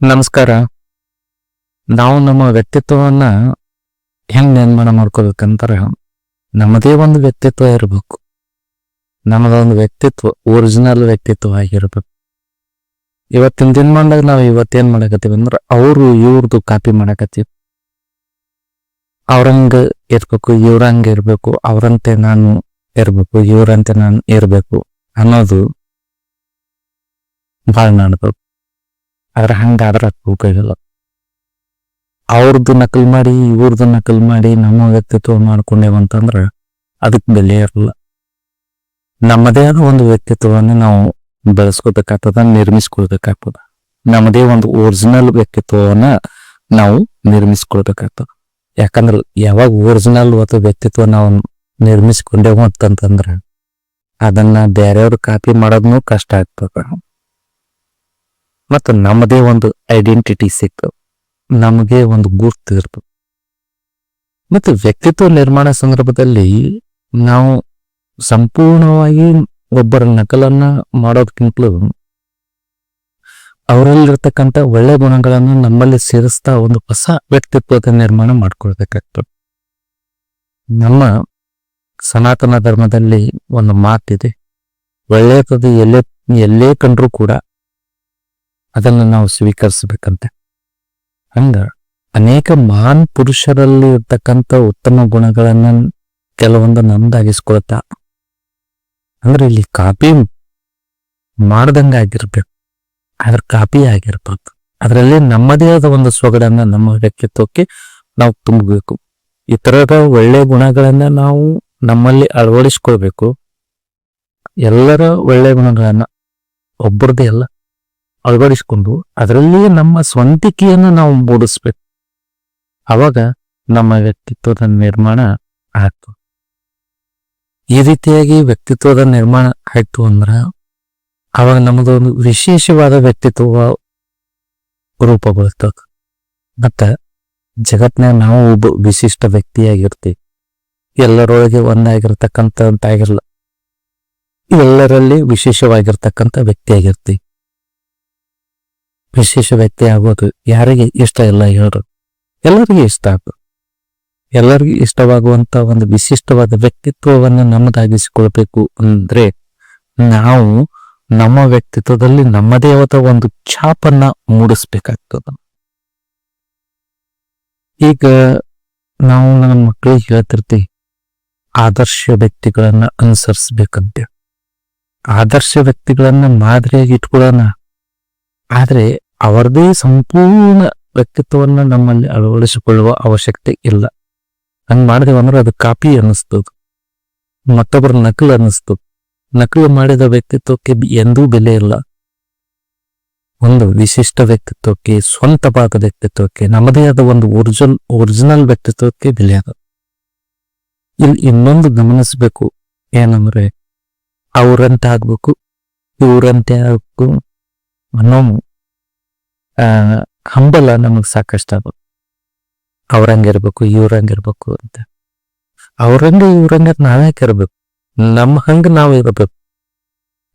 ನಮಸ್ಕಾರ. ನಾವು ನಮ್ಮ ವ್ಯಕ್ತಿತ್ವವನ್ನ ಹೆಂಗ್ ನಿರ್ಮಾಣ ಮಾಡ್ಕೋಬೇಕಂತಾರೆ ನಮ್ಮದೇ ಒಂದು ವ್ಯಕ್ತಿತ್ವ ಇರಬೇಕು. ನಮ್ಮದೊಂದು ವ್ಯಕ್ತಿತ್ವ ಒರಿಜಿನಲ್ ವ್ಯಕ್ತಿತ್ವ ಆಗಿರ್ಬೇಕು. ಇವತ್ತಿನ ದಿನಮಾನದಾಗ ನಾವು ಇವತ್ತೇನು ಮಾಡಕತ್ತೀವಿ ಅಂದ್ರೆ ಅವರು ಇವ್ರದ್ದು ಕಾಪಿ ಮಾಡಕತ್ತೀವಿ. ಅವ್ರಂಗ ಇರ್ಬೇಕು, ಇವ್ರಂಗ ಇರಬೇಕು, ಅವರಂತೆ ನಾನು ಇರಬೇಕು, ಇವ್ರಂತೆ ನಾನು ಇರಬೇಕು ಅನ್ನೋದು ಭಾಳ ನಡ್ಬೇಕು. ಆದ್ರೆ ಹಂಗಾದ್ರೆ ಉಪಯೋಗಿಲ್ಲ ಅವ್ರದ್ದು ನಕಲ್ ಮಾಡಿ ಇವ್ರದ್ದು ನಕಲ್ ಮಾಡಿ ನಮ್ಮ ವ್ಯಕ್ತಿತ್ವ ಮಾಡ್ಕೊಂಡೇವಂತಂದ್ರ ಅದಕ್ಕೆ ಬೆಲೆ ಇರಲ್ಲ. ನಮ್ಮದೇ ಆದ ಒಂದು ವ್ಯಕ್ತಿತ್ವವನ್ನು ನಾವು ಬೆಳೆಸ್ಕೋಬೇಕಾಗ್ತದ, ನಿರ್ಮಿಸ್ಕೊಳ್ಬೇಕಾಗ್ತದ. ನಮ್ಮದೇ ಒಂದು ಒರಿಜಿನಲ್ ವ್ಯಕ್ತಿತ್ವವನ್ನ ನಾವು ನಿರ್ಮಿಸ್ಕೊಳ್ಬೇಕಾಗ್ತದ. ಯಾಕಂದ್ರೆ ಯಾವಾಗ ಒರಿಜಿನಲ್ ಅಥವಾ ವ್ಯಕ್ತಿತ್ವ ನಾವು ನಿರ್ಮಿಸ್ಕೊಂಡೇವು ಅಂತಂತಂದ್ರೆ ಅದನ್ನ ಬೇರೆಯವ್ರ ಕಾಪಿ ಮಾಡೋದ್ನು ಕಷ್ಟ ಆಗ್ತದ. ಮತ್ತು ನಮ್ಮದೇ ಒಂದು ಐಡೆಂಟಿಟಿ ಸಿಕ್ತು ನಮಗೆ ಒಂದು ಗುರ್ತು ಇರ್ತದೆ ಮತ್ತು ವ್ಯಕ್ತಿತ್ವ ನಿರ್ಮಾಣ ಸಂದರ್ಭದಲ್ಲಿ ನಾವು ಸಂಪೂರ್ಣವಾಗಿ ಒಬ್ಬರ ನಕಲನ್ನ ಮಾಡೋದಕ್ಕಿಂತಲೂ ಅವರಲ್ಲಿರ್ತಕ್ಕಂಥ ಒಳ್ಳೆ ಗುಣಗಳನ್ನು ನಮ್ಮಲ್ಲಿ ಸೇರಿಸ್ತಾ ಒಂದು ಹೊಸ ವ್ಯಕ್ತಿತ್ವದ ನಿರ್ಮಾಣ ಮಾಡ್ಕೊಳ್ಬೇಕಾಗ್ತದೆ. ನಮ್ಮ ಸನಾತನ ಧರ್ಮದಲ್ಲಿ ಒಂದು ಮಾತಿದೆ. ಒಳ್ಳೆಯದು ಎಲ್ಲೇ ಎಲ್ಲೇ ಕಂಡ್ರೂ ಕೂಡ ಅದನ್ನು ನಾವು ಸ್ವೀಕರಿಸಬೇಕಂತೆ. ಹಂಗ ಅನೇಕ ಮಹಾನ್ ಪುರುಷರಲ್ಲಿ ಇರ್ತಕ್ಕಂಥ ಉತ್ತಮ ಗುಣಗಳನ್ನ ಕೆಲವೊಂದು ನಮ್ದಾಗಿಸ್ಕೊಳತ್ತ ಅಂದ್ರೆ ಇಲ್ಲಿ ಕಾಪಿ ಮಾಡ್ದಂಗ ಆಗಿರ್ಬೇಕು ಅದ್ರ ಕಾಪಿ ಆಗಿರ್ಬೇಕು. ಅದರಲ್ಲಿ ನಮ್ಮದೇ ಆದ ಒಂದು ಸೊಗಡನ್ನ ನಮ್ಮ ವ್ಯಕ್ತಿತ್ವಕ್ಕೆ ನಾವು ತುಂಬಬೇಕು. ಇತರರ ಒಳ್ಳೆ ಗುಣಗಳನ್ನ ನಾವು ನಮ್ಮಲ್ಲಿ ಅಳವಡಿಸ್ಕೊಳ್ಬೇಕು. ಎಲ್ಲರ ಒಳ್ಳೆ ಗುಣಗಳನ್ನ ಒಬ್ಬರದೇ ಅಲ್ಲ ಅಳವಡಿಸ್ಕೊಂಡು ಅದರಲ್ಲಿಯೇ ನಮ್ಮ ಸ್ವಂತಿಕೆಯನ್ನು ನಾವು ಮೂಡಿಸ್ಬೇಕು. ಅವಾಗ ನಮ್ಮ ವ್ಯಕ್ತಿತ್ವದ ನಿರ್ಮಾಣ ಆಯ್ತು. ಈ ರೀತಿಯಾಗಿ ವ್ಯಕ್ತಿತ್ವದ ನಿರ್ಮಾಣ ಆಯ್ತು ಅಂದ್ರ ಅವಾಗ ನಮ್ಮದೊಂದು ವಿಶೇಷವಾದ ವ್ಯಕ್ತಿತ್ವ ರೂಪಗೊಳ್ತದೆ. ಮತ್ತ ಜಗತ್ನಾಗ ನಾವು ಒಬ್ಬ ವಿಶಿಷ್ಟ ವ್ಯಕ್ತಿಯಾಗಿರ್ತೀವಿ. ಎಲ್ಲರೊಳಗೆ ಒಂದಾಗಿರ್ತಕ್ಕಂಥದ್ದಾಗಿರಲ್ಲ ಎಲ್ಲರಲ್ಲಿ ವಿಶೇಷವಾಗಿರ್ತಕ್ಕಂಥ ವ್ಯಕ್ತಿಯಾಗಿರ್ತೀವಿ. ವಿಶೇಷ ವ್ಯಕ್ತಿ ಆಗೋದು ಯಾರಿಗೆ ಇಷ್ಟ ಇಲ್ಲ ಹೇಳ್ರು ಎಲ್ಲರಿಗೂ ಇಷ್ಟ ಆಗ್ತದೆ ಎಲ್ಲರಿಗೂ ಇಷ್ಟವಾಗುವಂತ ಒಂದು ವಿಶಿಷ್ಟವಾದ ವ್ಯಕ್ತಿತ್ವವನ್ನು ನಮ್ಮದಾಗಿಸಿಕೊಳ್ಬೇಕು ಅಂದ್ರೆ ನಾವು ನಮ್ಮ ವ್ಯಕ್ತಿತ್ವದಲ್ಲಿ ನಮ್ಮದೇ ಆದ ಒಂದು ಛಾಪನ್ನ ಮೂಡಿಸ್ಬೇಕಾಗ್ತದ. ಈಗ ನಾವು ನಮ್ಮ ಮಕ್ಕಳಿಗೆ ಹೇಳ್ತಿರ್ತೀವಿ, ಆದರ್ಶ ವ್ಯಕ್ತಿಗಳನ್ನ ಅನುಸರಿಸ್ಬೇಕಂತೆ ಆದರ್ಶ ವ್ಯಕ್ತಿಗಳನ್ನ ಮಾದರಿಯಾಗಿ ಇಟ್ಕೊಳ್ಳೋಣ. ಆದ್ರೆ ಅವರದೇ ಸಂಪೂರ್ಣ ವ್ಯಕ್ತಿತ್ವವನ್ನು ನಮ್ಮಲ್ಲಿ ಅಳವಡಿಸಿಕೊಳ್ಳುವ ಅವಶ್ಯಕತೆ ಇಲ್ಲ. ಹಂಗ್ ಮಾಡಿದೆವು ಅದು ಕಾಪಿ ಅನ್ನಿಸ್ತದ ಮತ್ತೊಬ್ಬರ ನಕಲು ಅನ್ನಿಸ್ತದ ನಕಲು ಮಾಡಿದ ವ್ಯಕ್ತಿತ್ವಕ್ಕೆ ಎಂದೂ ಬೆಲೆ ಇಲ್ಲ. ಒಂದು ವಿಶಿಷ್ಟ ವ್ಯಕ್ತಿತ್ವಕ್ಕೆ ಸ್ವಂತವಾದ ವ್ಯಕ್ತಿತ್ವಕ್ಕೆ, ನಮ್ಮದೇ ಆದ ಒಂದು ಒರಿಜಿನಲ್ ಒರಿಜಿನಲ್ ವ್ಯಕ್ತಿತ್ವಕ್ಕೆ ಬೆಲೆ ಅದ. ಇಲ್ಲಿ ಇನ್ನೊಂದು ಗಮನಿಸಬೇಕು ಏನಂದ್ರೆ, ಅವರಂತೆ ಆಗ್ಬೇಕು, ಇವರಂತೆ ಆಗ್ಬೇಕು ಅನ್ನೋ ಆ, ಹಂಬಲ ನಮಗ್ ಸಾಕಷ್ಟು ಅದು. ಅವ್ರಂಗಿರ್ಬೇಕು, ಇವ್ರಂಗಿರ್ಬೇಕು ಅಂತ. ಅವ್ರಂಗ ಇವ್ರಂಗ ನಾವ್ಯಾಕೆ ಇರ್ಬೇಕು. ನಮ್ ಹಂಗ ನಾವ್ ಇರ್ಬೇಕು.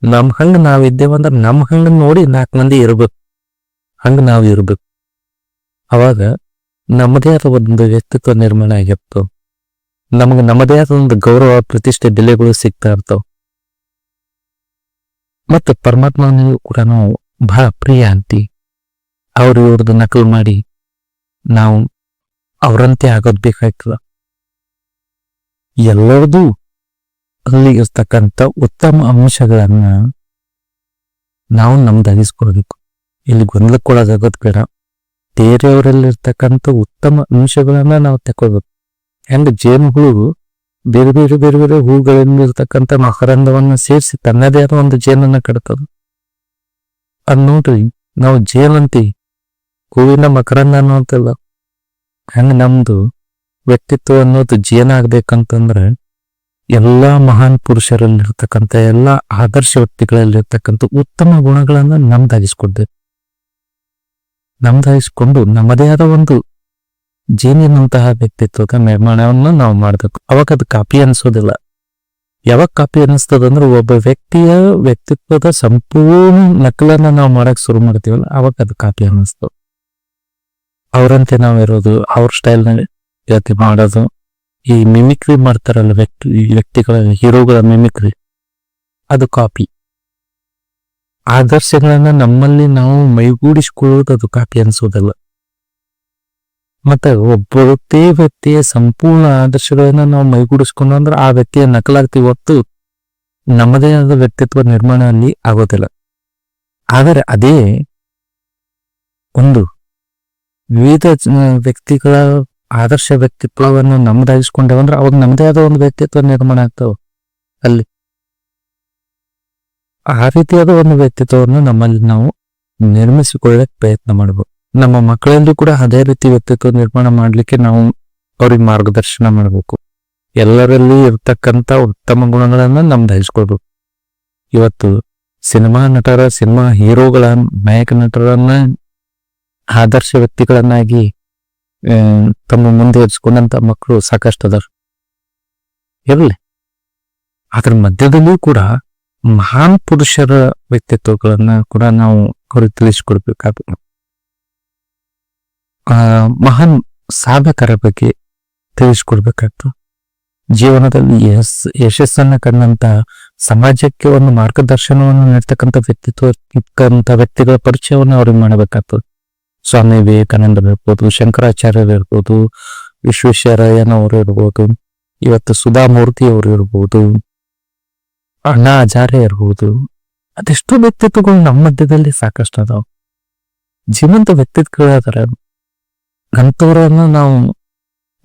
ನಮ್ ಹಂಗ ನಾವ್ ಇದ್ದೇವಂದ್ರ ನಮ್ ಹಂಗ ನೋಡಿ ನಾಲ್ಕು ಮಂದಿ ಇರ್ಬೇಕು. ಹಂಗ ನಾವ್ ಇರ್ಬೇಕು. ಅವಾಗ ನಮ್ಮದೇ ಆದ ಒಂದು ವ್ಯಕ್ತಿತ್ವ ನಿರ್ಮಾಣ ಆಗಿರ್ತವೆ ನಮಗೆ ನಮ್ಮದೇ ಆದ ಒಂದು ಗೌರವ, ಪ್ರತಿಷ್ಠೆ, ಬೆಲೆಗಳು ಸಿಗ್ತಾ ಇರ್ತಾವ. ಮತ್ತು ಪರಮಾತ್ಮನಿಗೂ ಕೂಡ ನಾವು ಬಹಳ ಪ್ರಿಯ ಅಂತೀವಿ ಅವ್ರು ಇವ್ರದ್ದು ನಕಲು ಮಾಡಿ ನಾವು ಅವರಂತೆ ಆಗೋದು ಬೇಕಾಯ್ತದ. ಎಲ್ಲರದು ಅಲ್ಲಿ ಇರ್ತಕ್ಕಂಥ ಉತ್ತಮ ಅಂಶಗಳನ್ನ ನಾವು ನಮ್ದಾಗಿಸ್ಕೊಳ್ಬೇಕು. ಇಲ್ಲಿ ಗೊಂದಲಕ್ಕೊಳಗಾಗೋದು ಬೇಡ. ಬೇರೆಯವರಲ್ಲಿರ್ತಕ್ಕಂಥ ಉತ್ತಮ ಅಂಶಗಳನ್ನ ನಾವು ತಕೊಳ್ಬೇಕು. ಹೆಂಗ ಜೇನು ಹುಳು ಬೇರೆ ಬೇರೆ ಬೇರೆ ಬೇರೆ ಹೂಗಳಿಂದ ಇರ್ತಕ್ಕಂಥ ಮಕರಂದವನ್ನ ಸೇರಿಸಿ ತನ್ನದೇ ಆದ ಒಂದು ಜೇನನ್ನ ಕಡತದ ಅದ್ ನೋಡ್ರಿ, ನಾವು ಜೇನ್ ಅಂತೀವಿ ಹೂವಿನ ಮಕರಂದ ಅನ್ನೋಂತಿಲ್ಲ ಹಂಗ ನಮ್ದು ವ್ಯಕ್ತಿತ್ವ ಅನ್ನೋದು ಜೀವನ ಆಗ್ಬೇಕಂತಂದ್ರೆ ಎಲ್ಲಾ ಮಹಾನ್ ಪುರುಷರಲ್ಲಿರ್ತಕ್ಕಂಥ, ಎಲ್ಲಾ ಆದರ್ಶ ವ್ಯಕ್ತಿಗಳಲ್ಲಿರ್ತಕ್ಕಂಥ ಉತ್ತಮ ಗುಣಗಳನ್ನ ನಮ್ದಾಗಿಸ್ಕೊಡ್ಬೇಕು ನಮ್ದಾಗಿಸ್ಕೊಂಡು ನಮ್ಮದೇ ಆದ ಒಂದು ಜೀನಿನಂತಹ ವ್ಯಕ್ತಿತ್ವದ ನಿರ್ಮಾಣವನ್ನು ನಾವು ಮಾಡ್ಬೇಕು. ಅವಾಗ ಅದು ಕಾಪಿ ಅನ್ಸೋದಿಲ್ಲ. ಯಾವಾಗ ಕಾಪಿ ಅನ್ನಿಸ್ತದಂದ್ರೆ ಒಬ್ಬ ವ್ಯಕ್ತಿಯ ವ್ಯಕ್ತಿತ್ವದ ಸಂಪೂರ್ಣ ನಕಲನ್ನ ನಾವು ಮಾಡಕ್ ಶುರು ಮಾಡ್ತೀವಲ್ಲ, ಅವಾಗ ಅದು ಕಾಪಿ ಅನ್ನಿಸ್ತದ ಅವರಂತೆ ನಾವಿರೋದು ಅವ್ರ ಸ್ಟೈಲ್ನಾಗ ಜಾತಿ ಮಾಡೋದು. ಈ ಮಿಮಿಕ್ರಿ ಮಾಡ್ತಾರಲ್ಲ ವ್ಯಕ್ತಿ ವ್ಯಕ್ತಿಗಳ ಹೀರೋಗಳ ಮಿಮಿಕ್ರಿ ಅದು ಕಾಪಿ ಆದರ್ಶಗಳನ್ನ ನಮ್ಮಲ್ಲಿ ನಾವು ಮೈಗೂಡಿಸಿಕೊಳ್ಳುವುದು ಅದು ಕಾಪಿ ಅನ್ಸೋದಲ್ಲ. ಮತ್ತೆ ಒಬ್ಬ ವ್ಯಕ್ತಿಯ ಸಂಪೂರ್ಣ ಆದರ್ಶಗಳನ್ನ ನಾವು ಮೈಗೂಡಿಸ್ಕೊಂಡು ಅಂದ್ರೆ ಆ ವ್ಯಕ್ತಿಯ ನಕಲಾಗ್ತೀವಿ ಹೊತ್ತು ನಮ್ಮದೇ ಆದ ವ್ಯಕ್ತಿತ್ವ ನಿರ್ಮಾಣ ಅಲ್ಲಿ ಆಗೋದಿಲ್ಲ. ಆದರೆ ಅದೇ ಒಂದು ವಿವಿಧ ವ್ಯಕ್ತಿಗಳ ಆದರ್ಶ ವ್ಯಕ್ತಿತ್ವವನ್ನು ನಮ್ಮದಾಗಿಸ್ಕೊಂಡೇವಂದ್ರೆ ಅವಾಗ ನಮ್ಮದೇ ಆದ ಒಂದು ವ್ಯಕ್ತಿತ್ವ ನಿರ್ಮಾಣ ಆಗ್ತಾವ ಅಲ್ಲಿ. ಆ ರೀತಿಯಾದ ಒಂದು ವ್ಯಕ್ತಿತ್ವವನ್ನು ನಮ್ಮಲ್ಲಿ ನಾವು ನಿರ್ಮಿಸಿಕೊಳ್ಳಕ್ಕೆ ಪ್ರಯತ್ನ ಮಾಡಬೇಕು ನಮ್ಮ ಮಕ್ಕಳಲ್ಲೂ ಕೂಡ ಅದೇ ರೀತಿ ವ್ಯಕ್ತಿತ್ವ ನಿರ್ಮಾಣ ಮಾಡಲಿಕ್ಕೆ ನಾವು ಅವ್ರಿಗೆ ಮಾರ್ಗದರ್ಶನ ಮಾಡಬೇಕು. ಎಲ್ಲರಲ್ಲಿ ಇರ್ತಕ್ಕಂಥ ಉತ್ತಮ ಗುಣಗಳನ್ನ ನಮ್ದಾಯಿಸ್ಕೊಳ್ಬೇಕು ಇವತ್ತು ಸಿನಿಮಾ ನಟರ, ಸಿನಿಮಾ ಹೀರೋಗಳ, ನಾಯಕ ನಟರನ್ನ ಆದರ್ಶ ವ್ಯಕ್ತಿಗಳನ್ನಾಗಿ ತಮ್ಮ ಮುಂದೆ ಇರಿಸ್ಕೊಂಡಂತ ಮಕ್ಕಳು ಸಾಕಷ್ಟು ಅದಾರ. ಇರಲಿ. ಅದ್ರ ಮಧ್ಯದಲ್ಲೂ ಕೂಡ ಮಹಾನ್ ಪುರುಷರ ವ್ಯಕ್ತಿತ್ವಗಳನ್ನ ಕೂಡ ನಾವು ಅವ್ರಿಗೆ ತಿಳಿಸ್ಕೊಡ್ಬೇಕಾಗ್ತದೆ. ಆ, ಮಹಾನ್ ಸಾಧಕರ ಬಗ್ಗೆ ತಿಳಿಸ್ಕೊಡ್ಬೇಕಾಗ್ತದೆ. ಜೀವನದಲ್ಲಿ ಯಶಸ್ ಯಶಸ್ಸನ್ನ ಕಂಡಂತ ಸಮಾಜಕ್ಕೆ ಒಂದು ಮಾರ್ಗದರ್ಶನವನ್ನು ನೀಡ್ತಕ್ಕಂಥ ವ್ಯಕ್ತಿತ್ವ ಇರ್ತಕ್ಕಂಥ ವ್ಯಕ್ತಿಗಳ ಪರಿಚಯವನ್ನು ಅವ್ರಿಗೆ ಮಾಡಬೇಕಾಗ್ತದೆ. ಸ್ವಾಮಿ ವಿವೇಕಾನಂದರು ಇರ್ಬೋದು, ಶಂಕರಾಚಾರ್ಯರು ಇರ್ಬೋದು, ವಿಶ್ವೇಶ್ವರಯ್ಯನವರು ಇರ್ಬೋದು, ಇವತ್ತು ಸುಧಾಮೂರ್ತಿ ಅವರು ಇರ್ಬೋದು, ಅಣ್ಣಾ ಆಚಾರ್ಯ ಇರ್ಬೋದು, ಅದೆಷ್ಟು ವ್ಯಕ್ತಿತ್ವಗಳು ನಮ್ಮ ಮಧ್ಯದಲ್ಲಿ ಸಾಕಷ್ಟು ಅದಾವ. ಜೀವಂತ ವ್ಯಕ್ತಿತ್ವಗಳು ಅದಾರ ಅಂಥವ್ರನ್ನ ನಾವು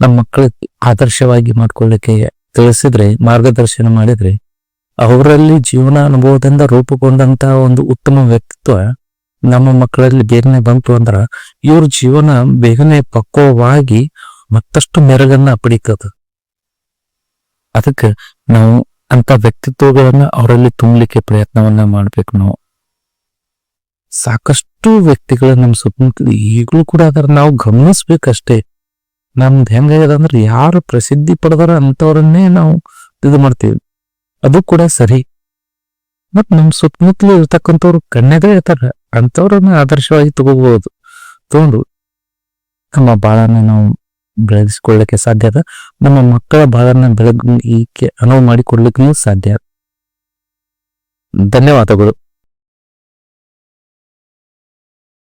ನಮ್ಮ ಮಕ್ಕಳಿಗೆ ಆದರ್ಶವಾಗಿ ಮಾಡ್ಕೊಳ್ಳಿಕ್ಕೆ ತಿಳಿಸಿದ್ರೆ, ಮಾರ್ಗದರ್ಶನ ಮಾಡಿದ್ರೆ, ಅವರಲ್ಲಿ ಜೀವನ ಅನುಭವದಿಂದ ರೂಪುಗೊಂಡಂತಹ ಒಂದು ಉತ್ತಮ ವ್ಯಕ್ತಿತ್ವ ನಮ್ಮ ಮಕ್ಕಳಲ್ಲಿ ಬೇಗನೆ ಬಂತು ಅಂದ್ರ ಇವ್ರ ಜೀವನ ಬೇಗನೆ ಪಕ್ವವಾಗಿ ಮತ್ತಷ್ಟು ಮೆರಗನ್ನ ಪಡಿತದ. ಅದಕ್ಕೆ ನಾವು ಅಂತ ವ್ಯಕ್ತಿತ್ವಗಳನ್ನ ಅವರಲ್ಲಿ ತುಂಬಲಿಕ್ಕೆ ಪ್ರಯತ್ನವನ್ನ ಮಾಡ್ಬೇಕು ನಾವು. ಸಾಕಷ್ಟು ವ್ಯಕ್ತಿಗಳ ನಮ್ಮ ಸುತ್ತಮುತ್ತಲು ಈಗಲೂ ಕೂಡ ಅದರ ನಾವು ಗಮನಿಸ್ಬೇಕಷ್ಟೇ. ನಮ್ದು ಹೆಂಗಾಗ್ಯದ ಅಂದ್ರೆ ಯಾರು ಪ್ರಸಿದ್ಧಿ ಪಡೆದಾರ ಅಂತವ್ರನ್ನೇ ನಾವು ಇದು ಮಾಡ್ತೀವಿ. ಅದು ಕೂಡ ಸರಿ. ಮತ್ ನಮ್ ಸುತ್ತಮುತ್ತಲು ಇರ್ತಕ್ಕಂಥವ್ರು ಕಣ್ಣೆದೇ ಇರ್ತಾರ. ಅಂತವ್ರನ್ನ ಆದರ್ಶವಾಗಿ ತಗೋಬಹುದು ತಗೊಂಡು ನಮ್ಮ ಬಾಳನ್ನ ನಾವು ಬೆಳೆಸ್ಕೊಳ್ಳಕ್ಕೆ ಸಾಧ್ಯ ಅದ. ನಮ್ಮ ಮಕ್ಕಳ ಬಾಳನ್ನ ಬೆಳಗ್ಗೆ ಅನುವು ಮಾಡಿಕೊಡ್ಲಿಕ್ಕೂ ಸಾಧ್ಯ ಧನ್ಯವಾದಗಳು.